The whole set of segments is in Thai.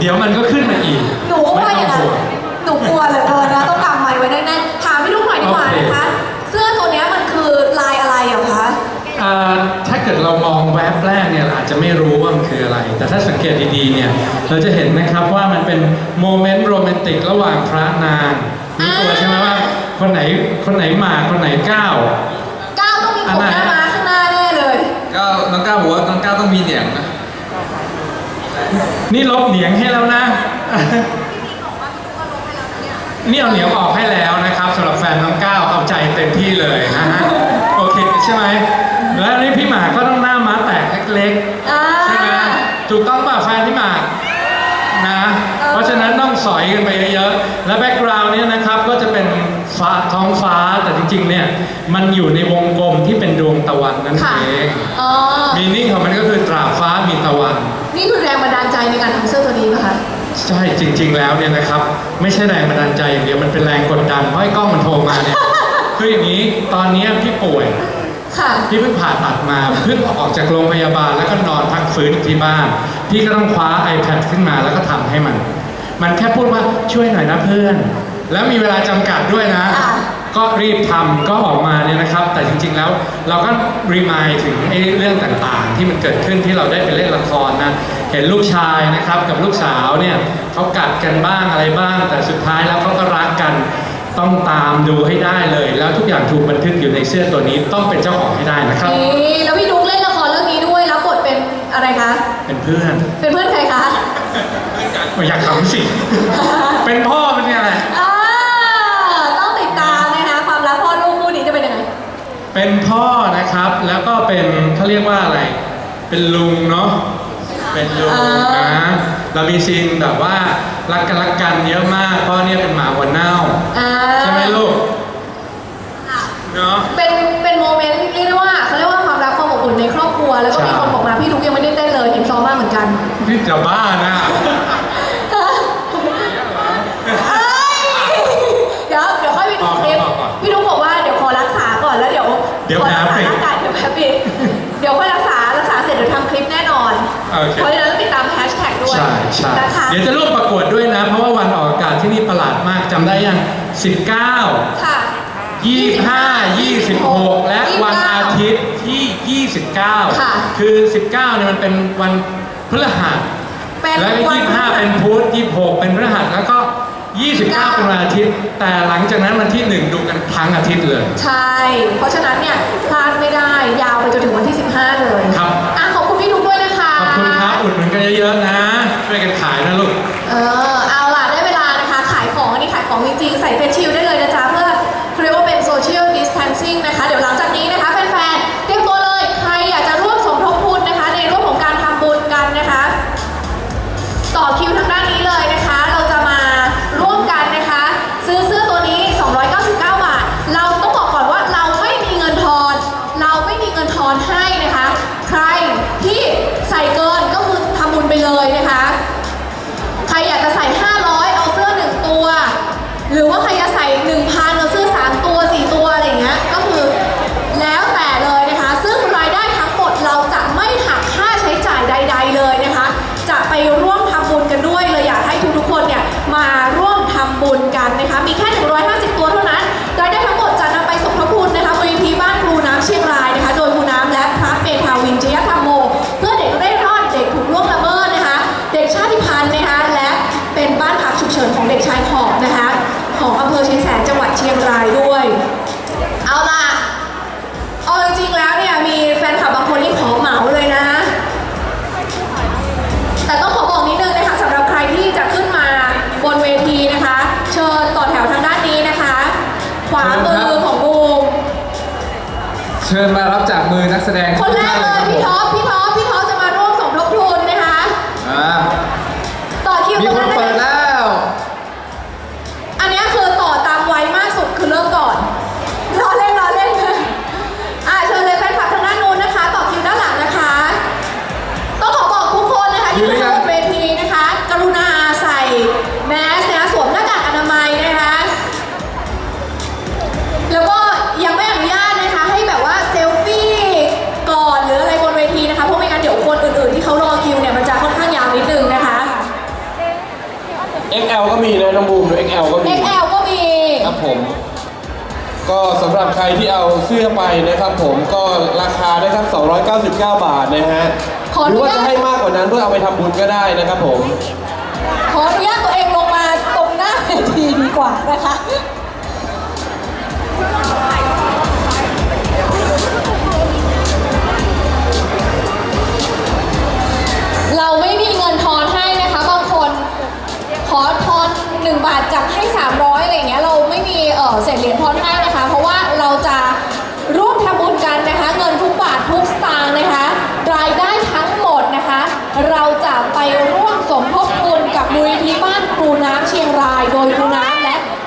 เดี๋ยวมันก็ขึ้นมาอีกหนูกลัวอย่างนั้นหนูกลัวเลยเกินนะต้องกำไม้ไว้แน่นๆถามพี่ลูกหน่อยดีกว่านะคะ เสื้อตัวนี้มันคือลายอะไรเหรอคะถ้าเกิดเรามองแวบแรกเนี่ยอาจจะไม่รู้ว่ามันคืออะไร แต่ถ้าสังเกตดีๆเนี่ยเราจะเห็นนะครับว่ามันเป็นโมเมนต์โรแมนติกระหว่างพระนางรู้ตัวใช่ไหมว่าคนไหนคนไหนมาคนไหนก้าว ก้าวต้องมีผมหน้ามาข้างหน้าแน่เลย ก้าวน้องก้าวบอกว่าน้องก้าวต้องมีเหนียงนะ นี่ลบเหนียงให้แล้วนะ นี่เอาเหนียงออกให้แล้วนะครับสำหรับแฟนน้องก้าวเอาใจเต็มที่เลยนะฮะโอเคใช่ไหมแล้วนี่พี่หมาก็ต้องหน้าม้าแตกเล็กๆใช่ไหมถูกต้องป่ะแฟนพี่หมากนะเออเพราะฉะนั้นต้องสอยกันไปเยอะๆและแบ็กกราวน์เนี่ยนะครับก็จะเป็น ฟ้าท้องฟ้าแต่จริงๆเนี่ยมันอยู่ในวงกลมที่เป็นดวงตะวันนั่นค่ะเองอ๋อมีนิ่งของมันก็คือตราบฟ้ามีตะวัน นี่คือแรงบันดาลใจในการทำเสื้อตัวนี้ป่ะคะ ใช่จริง ๆ แล้วเนี่ยนะครับ ไม่ใช่แรงบันดาลใจอย่างเดียวมันเป็นแรงกดดันเพราะไอ้กล้องมันโทรมาเนี่ย คืออย่างนี้ตอนเนี้ยพี่ป่วย ค่ะ พี่เพิ่งผ่าตัดมาเพิ่งออกจากโรงพยาบาลแล้วก็นอนพักฟื้นอยู่ที่บ้าน พี่ก็ต้องคว้า iPad ขึ้นมาแล้วก็ทำให้มัน มันแค่พูดว่าช่วยหน่อยนะเพื่อน แล้วมีเวลาจำกัดด้วยนะค่ะ ก็รีบทำก็ออกมาเนี่ยนะครับ แต่จริง ๆ แล้วเราก็รีมายถึงไอ้เรื่องต่างๆ ที่มันเกิดขึ้นที่เราได้ไปเล่นละครนะ เห็นลูกชายนะครับกับลูกสาวเนี่ยเขากัดกันบ้างอะไรบ้าง แต่สุดท้ายแล้วเขาก็รักกันต้องตามดูให้ได้เลย แล้วทุกอย่างถูกบันทึกอยู่ในเสื้อตัวนี้ต้องเป็นเจ้าของให้ได้นะครับ นี่แล้วพี่ดุ๊กเล่นละครเรื่องนี้ด้วยรับบทเป็นอะไรคะ เป็นเพื่อนเป็นเพื่อนใครคะ ไม่อยากขำสิ เป็นพ่อเป็นไงแหละ อ่าต้องติดตามนะคะความรักพ่อลูกคู่นี้จะเป็นยังไง เป็นพ่อนะครับ แล้วก็เป็นเขาเรียกว่าอะไร เป็นลุงเนาะ เป็นลุงอ่านนะ เรามีซีนแบบว่ารักกันรักกันเยอะมากเพราะเนี่ยเป็นหมาวัวเน่าอ่าใช่ไหมลูก เนาะ เป็นเป็นโมเมนต์เรียกได้ว่าเขาเรียกว่าความรักความอบอุ่นในครอบครัว แล้วก็มีใช่คนบอกมาพี่ดุ๊กยังไม่ได้เต้นเลยเห็นซ้อมมากเหมือนกัน นี่จะบ้านะ โอเค เพราะฉะนั้นต้องติดตามแฮชแท็กด้วยใช่ใช่นะคะ เดี๋ยวจะร่วมประกวดด้วยนะ เพราะว่าวันออกอากาศที่นี่ประหลาดมากจำได้ยัง 19 ค่ะ 25 26 และวันอาทิตย์ที่ 29 ค่ะ คือ 19เนี่ยมันเป็นวันพฤหัส เป็นแล้วก็วัน 25 เป็นพุธ26 เป็นพฤหัสแล้วก็ 29 เป็นวันอาทิตย์ แต่หลังจากนั้นวันที่ 1 ดูกันทั้งอาทิตย์เลย ใช่ เพราะฉะนั้นเนี่ยพลาดไม่ได้ยาวไปจนถึงวันที่ กันเยอะๆนะช่วยกันขายนะลูก เออ เอาล่ะ ได้เวลานะคะ ขายของอันนี้ขายของจริงๆ ใส่เฟซชิลได้ เอาล่ะเอาจริงๆแล้วเนี่ยมีแฟนคลับบางคนที่ขอเหมาเลยนะ แต่ต้องขอบอกนิดนึงนะคะสำหรับใครที่จะขึ้นมาบนเวทีนะคะ เชิญต่อแถวทางด้านนี้นะคะ ขวามือของบูมเชิญมารับจากมือนักแสดงคน XL ก็มีนะน้องบูม XL ก็มี XL ก็มี ครับผมอก็สำหรับใครที่เอาเสื้อไปนะครับผมก็ราคานะครับ 299 บาทนะฮะขออหนุรือว่าญาตจะให้มากกว่านั้นเพื่อเอาไปทำบุญก็ได้นะครับผม ขออนุญาตตัวเองลงมาตรงหน้าเวทีดีกว่านะคะ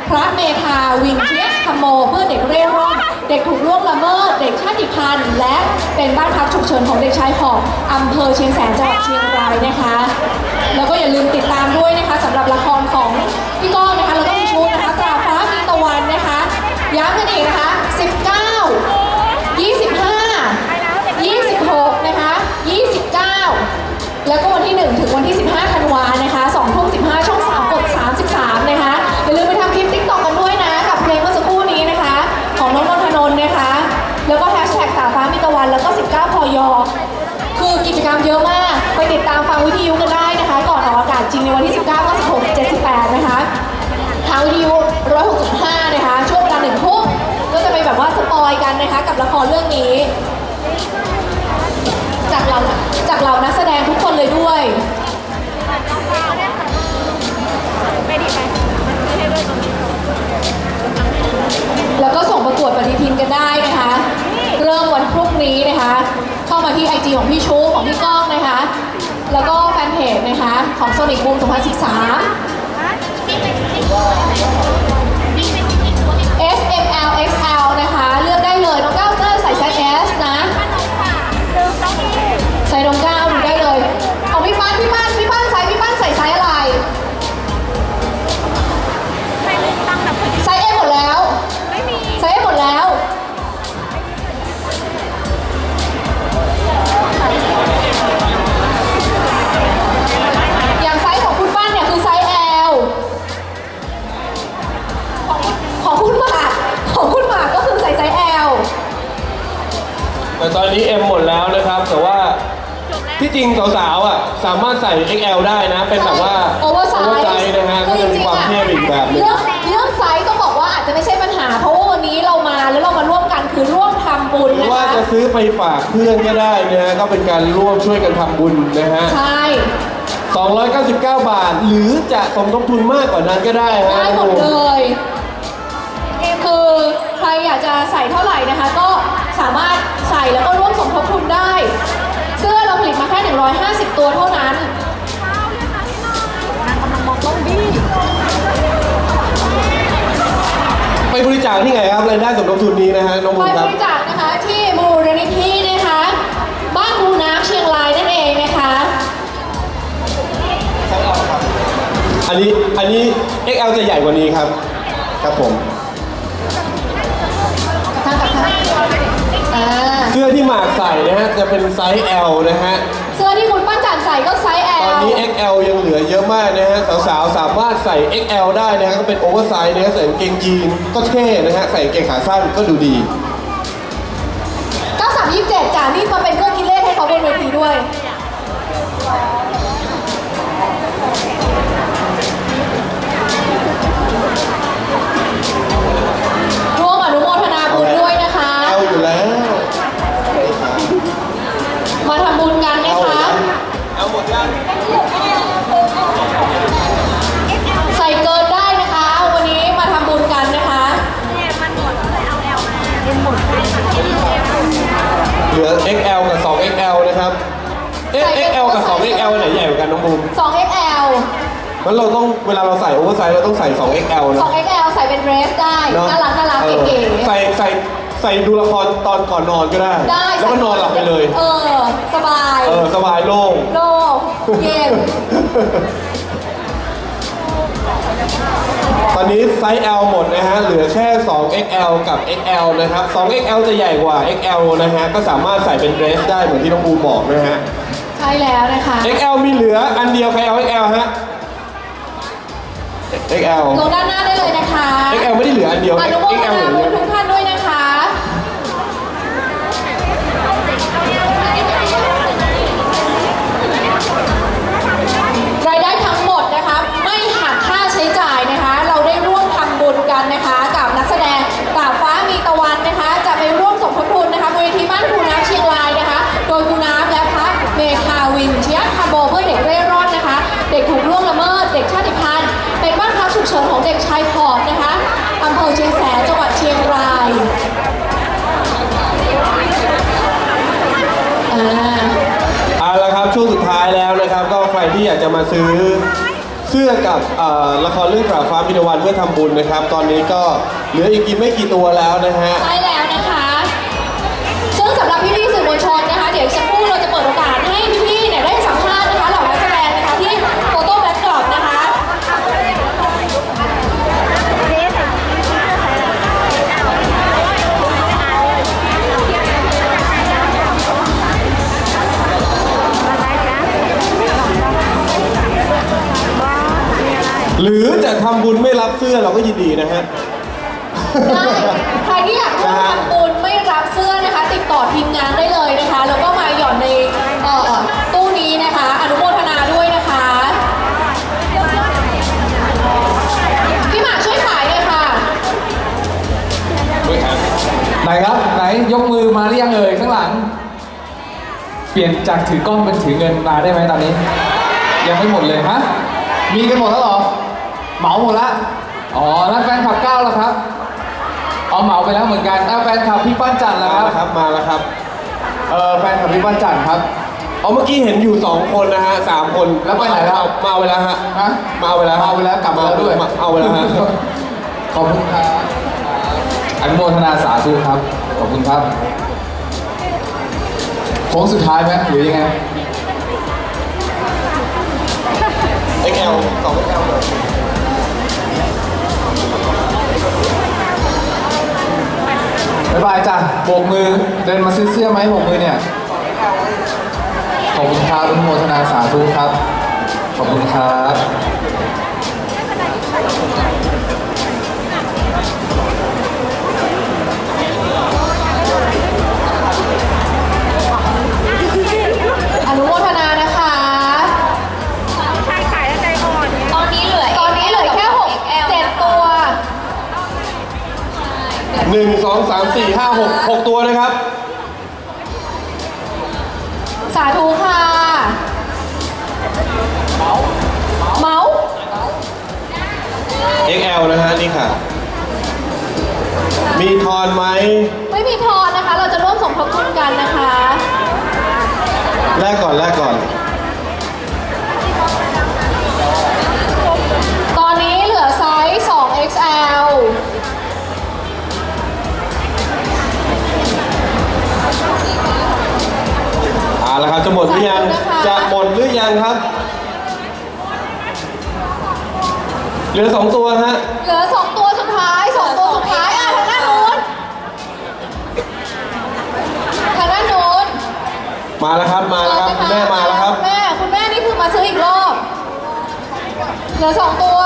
พระเมธาวินเชียสธรรมโมเพื่อเด็กเร่ร่อนเด็กถูกล่วงละเมิด เด็กชาติพันธุ์ และเป็นบ้านพักฉุกเฉินของเด็กชายขอบอำเภอเชียงแสนจังหวัดเชียงรายนะคะ แล้วก็อย่าลืมติดตามด้วยนะคะสำหรับละคร ท็กตาฟ้ามีตะวันแล้วก็ 19พอยอคือกิจกรรมเยอะมาก ไปติดตามฟังวิทยุกันได้นะคะ ก่อนออกอากาศจริงในวันที่ 19 96 78 นะคะทางวิทยุ 106.5 นะคะ ช่วงเวลาหนึ่งทุ่มก็จะไปแบบว่าสปอยกันนะคะ กับละครเรื่องนี้ จากเราจากเรานักแสดงทุกคนเลยด้วยแล้วก็ ที่ไอจีของพี่ชูของพี่ก้องนะคะ แล้วก็แฟนเพจนะคะของ Sonic Boom 2013 S M L X L นะคะ เลือกได้เลยน้องก้า แล้วนะครับแต่ว่าที่จริงสาวๆอะสามารถใส่ XL ได้นะ เป็นแบบว่าโอเวอร์ไซ oversize นะฮะก็จะมีความเท่อีกแบบหนึง เรื่องเรื่องไซส์ต้องบอกว่าอาจจะไม่ใช่ปัญหา เพราะว่าวันนี้เรามาแล้วเรามาร่วมกันคือร่วมทำบุญหรือนะว่าคะ จะซื้อไปฝากเพื่อนก็ได้นะฮะก็เป็นการร่วมช่วยกันทำบุญนะฮะ ใช่299 บาท หรือจะสมทบทุนมากกว่านั้นก็ได้ฮะได้หมดเลยคือใครอยากจะใส่เท่าไหร่นะคะ ก็ สามารถใส่แล้วก็ร่วมสมทบทุนได้ เสื้อเราผลิตมาแค่ 150 ตัวเท่านั้นไปบริจาคที่ไหนครับรายได้สมทบทุนนี้นะฮะน้องไปบุญบครับริจาคนะคะที่มูลนิธินะคะ บ้านรูน้ำเชียงรายนั่นเองนะคะ อันนี้อันนี้ XL จะใหญ่กว่านี้ครับ ครับผม เสื้อที่หมากใส่นะฮะจะเป็นไซส์ L นะฮะ เสื้อที่คุณป้าจันใส่ก็ไซส์ตอน L นี้ XL ยังเหลือเยอะมากนะฮะสาวๆสามารถใส่ XL ได้นะฮะก็เป็นโอเวอร์ไซส์นะฮะใส่กางเกงยีนก็เท่นะฮะใส่กางเกงขาสั้นก็ดูดี 9327จ่านี่มาเป็นเครื่องคิดเลขให้เขาบนเวทีด้วย XL กับ 2XL นะครับเอ๊ะ XL กับ 2XL ไหนใหญ่กว่ากันน้องบูม 2XL งั้นเราต้องเวลาเราใส่โอเวอร์ไซส์เราต้องใส่ 2XL เนอะ 2XL ใส่เป็นเดรสได้เนอะน่ารักน่ารักเออเก๋ใส่ใส่ใส่ดูละครตอนก่อนนอนก็ได้ๆได้แล้วก็นอนหลับไปเลย เออ สบาย เออ สบายโล่ง โล่งเย็นต อนนี้ไซส์ L หมดนะฮะ เหลือแค่ 2XL กับ XL นะครับ 2XL จะใหญ่กว่า XL นะฮะ ก็สามารถใส่เป็นเดรสได้เหมือนที่น้องบูมบอกนะฮะ ใช่แล้วนะคะ XL มีเหลืออันเดียวใครเอา XL ฮะ XL ลงด้านหน้าได้เลยนะคะ XL ไม่ได้เหลืออันเดียว อนุโมท XL เหลืนาอบุเยญอะ ทุกท่านด้วย รที่อยากจะมาซื้อเสื้อกับละครเรื่องกราบฟ้ามินวันเพื่อทำบุญนะครับ ตอนนี้ก็เหลืออีกกี่ไม่กี่ตัวแล้วนะฮะ ใช่แล้ว รือจะทำบุญไม่รับเสื้อเราก็ยินดีนะฮะ ได้ใครที่อยากร่วมทำบุญไม่รับเสื้อนะคะ ติดต่อทีมงานได้เลยนะคะ แล้วก็มาหย่อนในเอ่อตู้นี้นะคะ อนุโมทนาด้วยนะคะพี่หมากช่วยขายเลยค่ะ ไหนครับ ไหนยกมือมาหรือยังเอ่ยข้างหลัง เปลี่ยนจากถือกล้องเป็นถือเงินมาได้ไหมตอนนี้ ยังไม่หมดเลยฮะมีกันหมดแล้วเหรอ เหมาหมดละ อ๋อ แล้วแฟนขับเก้าแล้วครับ เอาเหมาไปแล้วเหมือนกันแล้วแฟนขับพี่ปั้นจันทร์แล้วมาครับ แล้วครับมาแล้วครับเออแฟนขับพี่ปั้นจันทร์ครับเอาเมื่อกี้เห็นอยู่สองคนนะฮะสามคนแล้วไปไหนแล้วเอามาเอาไปแล้วฮะฮะมาเอาไปแล้วฮะเอาไปแล้วกลับมาแล้วด้วย เอาไปแล้วฮะขอบคุณครับอนุโมทนาสาธุครับ ขอบคุณครับโค้งสุดท้ายไหมหรือยังไง XL สอง XL บ๊าายจ้ะโบกมือเดินมาซื้อเสื้อไหมโบกมือเนี่ย ขอบคุณครับอนุโมทนาสาธุครับ ขอบคุณครับ องสามสี่ห้าหกหกตัวนะครับ สาธุค่ะ เมาส์ XL นะฮะนี่ค่ะ มีทอนไหม ไม่มีทอนนะคะ เราจะร่วมสมทบทุนกันนะคะแลกก่อนแลกก่อนับคุณแม่มาแล้วครับณแม่ คุณแม่นี่คือมาซื้ออีกรอบ เหลือสองตัว